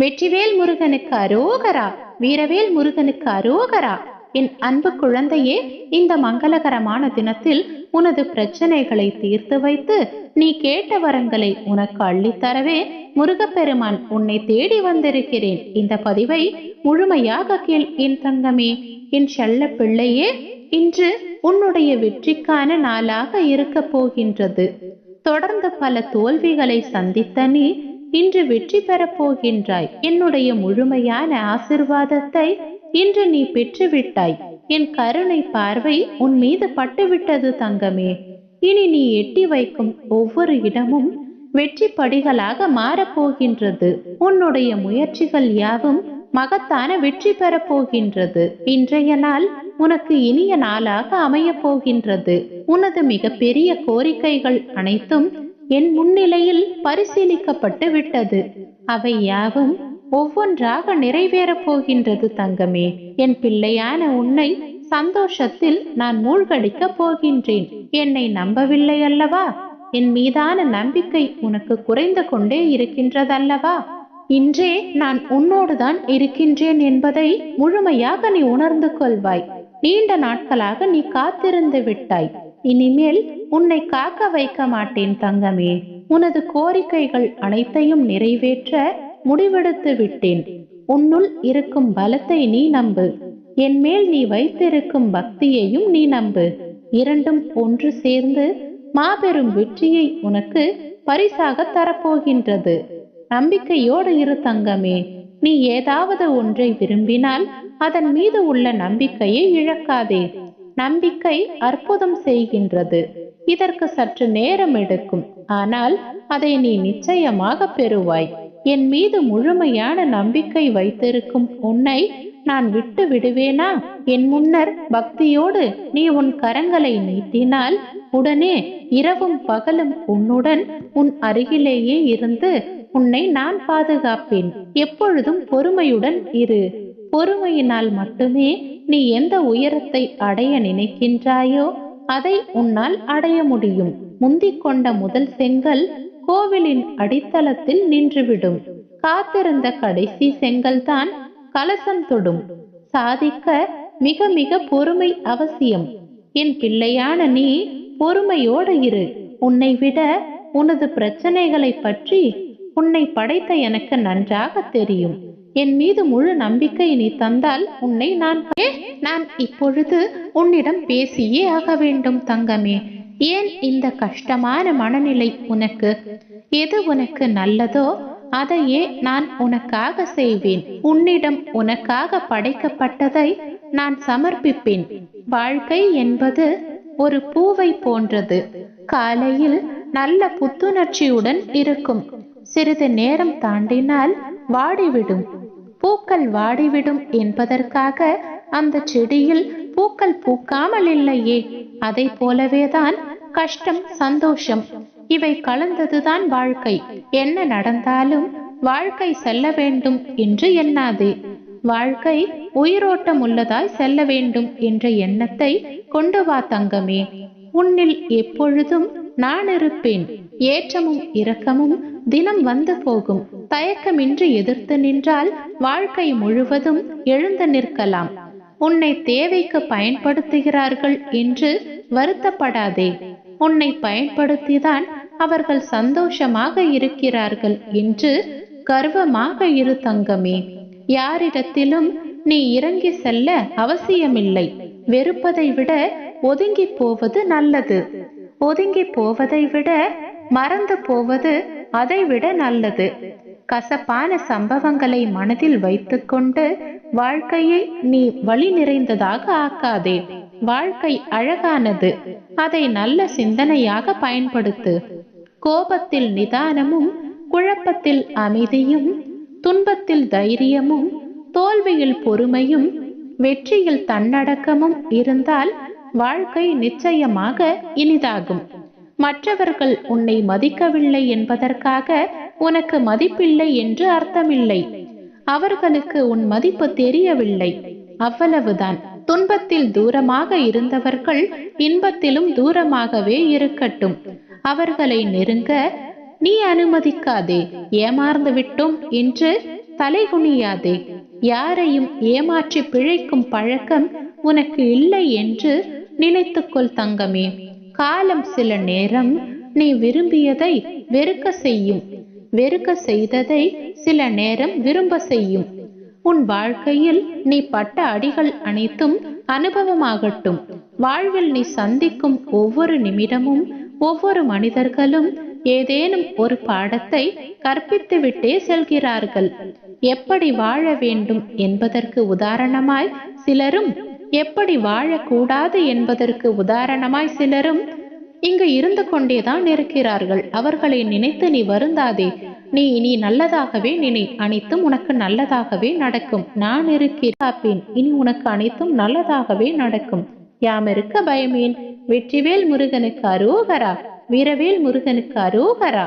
வெற்றிவேல் முருகனுக்கு அரோகரா வீரவேல் முருகனுக்கு அரோகரா. என் அன்பு குழந்தையே இந்த மங்களகரமான தினத்தில் உனது பிரச்சனைகளை தீர்த்து வைத்து நீ கேட்ட வரங்களை உனக்கு அள்ளித்தரவே முருகப்பெருமான் உன்னை தேடி வந்திருக்கிறேன். இந்த பதிவை முழுமையாக கேள் என் தங்கமே. என் செல்ல பிள்ளையே இன்று உன்னுடைய வெற்றிக்கான நாளாக இருக்க போகின்றது. தொடர்ந்து பல தோல்விகளை சந்தித்த நீ இன்று வெற்றி பெறப் போகின்றாய். என்னுடைய முழுமையான ஆசிர்வாதத்தை இன்று நீ பெற்றுவிட்டாய். என் கருணை பார்வை உன் மீது பட்டுவிட்டது தங்கமே. இனி நீ எட்டி வைக்கும் ஒவ்வொரு இடமும் வெற்றி படிகளாக மாறப்போகின்றது உன்னுடைய முயற்சிகள் யாவும் மகத்தான வெற்றி பெறப் போகின்றது. இன்றைய நாள் உனக்கு இனிய நாளாக அமையப் போகின்றது. உனது மிகப்பெரிய கோரிக்கைகள் அனைத்தும் என் முன்னிலையில் பரிசீலிக்கப்பட்டு விட்டது. அவை யாவும் ஒவ்வொன்றாக நிறைவேறப் போகின்றது தங்கமே. என் பிள்ளையான உன்னை சந்தோஷத்தில் நான் மூழ்கடிக்கப் போகின்றேன். என்னை நம்பவில்லை அல்லவா? என் மீதான நம்பிக்கை உனக்கு குறைந்து கொண்டே இருக்கின்றதல்லவா? இன்றே நான் உன்னோடுதான் இருக்கின்றேன் என்பதை முழுமையாக நீ உணர்ந்து கொள்வாய். நீண்ட நாட்களாக நீ காத்திருந்து விட்டாய். இனிமேல் உன்னை காக்க வைக்க மாட்டேன் தங்கமே. உனது கோரிக்கைகள் அனைத்தையும் நிறைவேற்ற முடிவெடுத்து விட்டேன். உன்னுள் இருக்கும் பலத்தை நீ நம்பு. என் மேல் நீ வைத்திருக்கும் பக்தியையும் நீ நம்பு. இரண்டும் ஒன்று சேர்ந்து மாபெரும் வெற்றியை உனக்கு பரிசாக தரப்போகின்றது. நம்பிக்கையோடு இரு தங்கமே. நீ ஏதாவது ஒன்றை விரும்பினால் அதன் மீது உள்ள நம்பிக்கையை இழக்காதே. நம்பிக்கை அற்புதம் செய்கின்றது. இதற்கு சற்று நேரம் எடுக்கும். ஆனால் அதை நீ நிச்சயமாக பெறுவாய். என் மீது முழுமையான நம்பிக்கை வைத்திருக்கும் உன்னை நான் விட்டு விடுவேனா? என் முன்னர் பக்தியோடு நீ உன் கரங்களை நீட்டினால் உடனே இரவும் பகலும் உன்னுடன் உன் அருகிலேயே இருந்து உன்னை நான் பாதுகாப்பேன். எப்பொழுதும் பொறுமையுடன் இரு. பொறுமையினால் மட்டுமே நீ எந்த உயரத்தை அடைய நினைக்கின்றாயோ அதை உன்னால் அடைய முடியும். முந்திக் கொண்ட முதல் செங்கல் கோவிலின் அடித்தளத்தில் நின்றுவிடும். காத்திருந்த கடைசி செங்கல் தான் கலசம் தொடும். சாதிக்க மிக மிக பொறுமை அவசியம். என் பிள்ளையான நீ பொறுமையோடு இரு. உன்னை விட உனது பிரச்சனைகளை பற்றி உன்னை படைத்த எனக்கு நன்றாக தெரியும். என் மீது முழு நம்பிக்கை நீ தந்தால் உன்னை நான் ஏ, நான் இப்பொழுது உன்னிடம் பேசியே ஆக வேண்டும் தங்கமே. ஏன் இந்த கஷ்டமான மனநிலை உனக்கு? எது உனக்கு நல்லதோ அதையே நான் உனக்காக செய்வேன். உன்னிடம் உனக்காக படைக்கப்பட்டதை நான் சமர்ப்பிப்பேன். வாழ்க்கை என்பது ஒரு பூவை போன்றது. காலையில் நல்ல புத்துணர்ச்சியுடன் இருக்கும். சிறிது நேரம் தாண்டினால் வாடிவிடும். பூக்கள் வாடிவிடும் என்பதற்காக அந்த செடியில் பூக்கள் பூக்காமல் இல்லையே. அதை போலவேதான் கஷ்டம் சந்தோஷம் இவை கலந்ததுதான் வாழ்க்கை. என்ன நடந்தாலும் வாழ்க்கை செல்ல வேண்டும் என்று எண்ணாதே. வாழ்க்கை உயிரோட்டம் உள்ளதாய் செல்ல வேண்டும் என்ற எண்ணத்தை கொண்டு வா தங்கமே. உன்னில் எப்பொழுதும் நான் இருப்பேன். ஏற்றமும் இரக்கமும் தினம் வந்து போகும். தயக்கமின்றி எதிர்த்து நின்றால் வாழ்க்கை முழுவதும் எழுந்து நிற்கலாம். உன்னை தேவைக்கு பயன்படுத்துகிறார்கள் என்று வருத்தப்படாதே. உன்னை பயன்படுத்திதான் அவர்கள் சந்தோஷமாக இருக்கிறார்கள் என்று கர்வமாக இரு தங்கமே. யாரிடத்திலும் நீ இறங்கி செல்ல அவசியமில்லை. வெறுப்பதை விட ஒதுங்கி போவது நல்லது. ஒதுங்கி போவதை விட மறந்து போவது அதைவிட நல்லது. கசப்பான சம்பவங்களை மனதில் வைத்துக்கொண்டு வாழ்க்கையை நீ வழி நிறைந்ததாக ஆக்காதே. வாழ்க்கை அழகானது. அதை நல்ல சிந்தனையாக பயன்படுத்து. கோபத்தில் நிதானமும் குழப்பத்தில் அமைதியும் துன்பத்தில் தைரியமும் தோல்வியில் பொறுமையும் வெற்றியில் தன்னடக்கமும் இருந்தால் வாழ்க்கை நிச்சயமாக இனிதாகும். மற்றவர்கள் உன்னை மதிக்கவில்லை என்பதற்காக உனக்கு மதிப்பில்லை என்று அர்த்தமில்லை. அவர்களுக்கு உன் மதிப்பு தெரியவில்லை. அவ்வளவுதான். துன்பத்தில் தூரமாக இருந்தவர்கள் இன்பத்திலும் தூரமாகவே இருக்கட்டும். அவர்களை நெருங்க நீ அனுமதிக்காதே. ஏமாந்து விட்டோம் என்று தலைகுனியாதே. யாரையும் ஏமாற்றி பிழைக்கும் பழக்கம் உனக்கு இல்லை என்று நினைத்துக்கொள் தங்கமே. காலம் சில நேரம் நீ விரும்பியதை வெறுக்க செய்யும். வெறுக்க செய்ததை சில நேரம் விரும்ப செய்யும். உன் வாழ்க்கையில் நீ பட்ட அடிகள் அனைத்தும் அனுபவமாகட்டும். வாழ்வில் நீ சந்திக்கும் ஒவ்வொரு நிமிடமும் ஒவ்வொரு மனிதர்களும் ஏதேனும் ஒரு பாடத்தை கற்பித்துவிட்டே செல்கிறார்கள். எப்படி வாழ வேண்டும் என்பதற்கு உதாரணமாய் சிலரும் எப்படி வாழக்கூடாது என்பதற்கு உதாரணமாய் சிலரும் இங்கு இருந்து கொண்டேதான் இருக்கிறார்கள். அவர்களை நினைத்து நீ வருந்தாதே. நீ இனி நல்லதாகவே நினை அனைத்தும் உனக்கு நல்லதாகவே நடக்கும். நான் இருக்கிறேன் இனி உனக்கு அனைத்தும் நல்லதாகவே நடக்கும். யாம் இருக்க பயமேன்? வெற்றிவேல் முருகனுக்கு அரோகரா. வீரவேல் முருகனுக்கு அரோகரா.